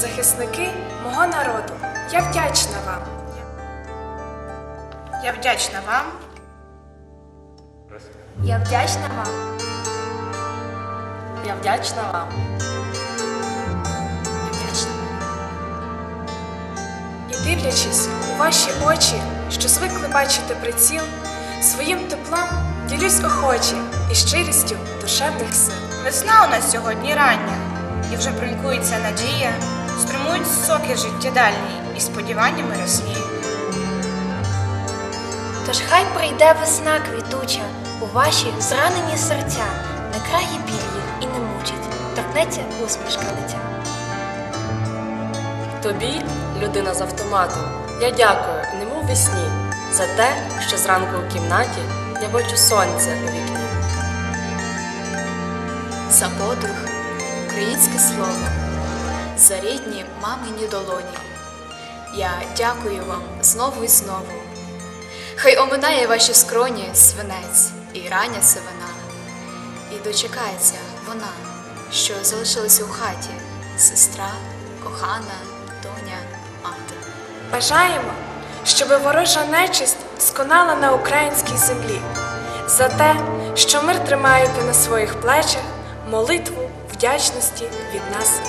захисники мого народу. Я вдячна вам. Я вдячна вам. Я вдячна вам. Я вдячна вам. Вдячна. І дивлячись у ваші очі, що звикли бачити приціл, своїм теплом ділюсь охоче і щирістю душевних сил. Весна у нас сьогодні рання, і вже бринкується надія, струмують соки життєдальні і сподіваннями росіють. Тож хай прийде весна квітуча у ваші зранені серця, не крає біль їх і не мучить, торкнеться усмішка лиця. Тобі, людина з автоматом, я дякую, немов весні, за те, що зранку у кімнаті я бачу сонце у вікні. за подих, українське слово, за рідні мамині долоні. Я дякую вам знову і знову. Хай оминає ваші скроні свинець і рання сивина, і дочекається вона, що залишилася у хаті, сестра, кохана, доня, мати. Бажаємо, щоби ворожа нечисть сконала на українській землі, за те, що мир тримаєте на своїх плечах, молитву вдячності від нас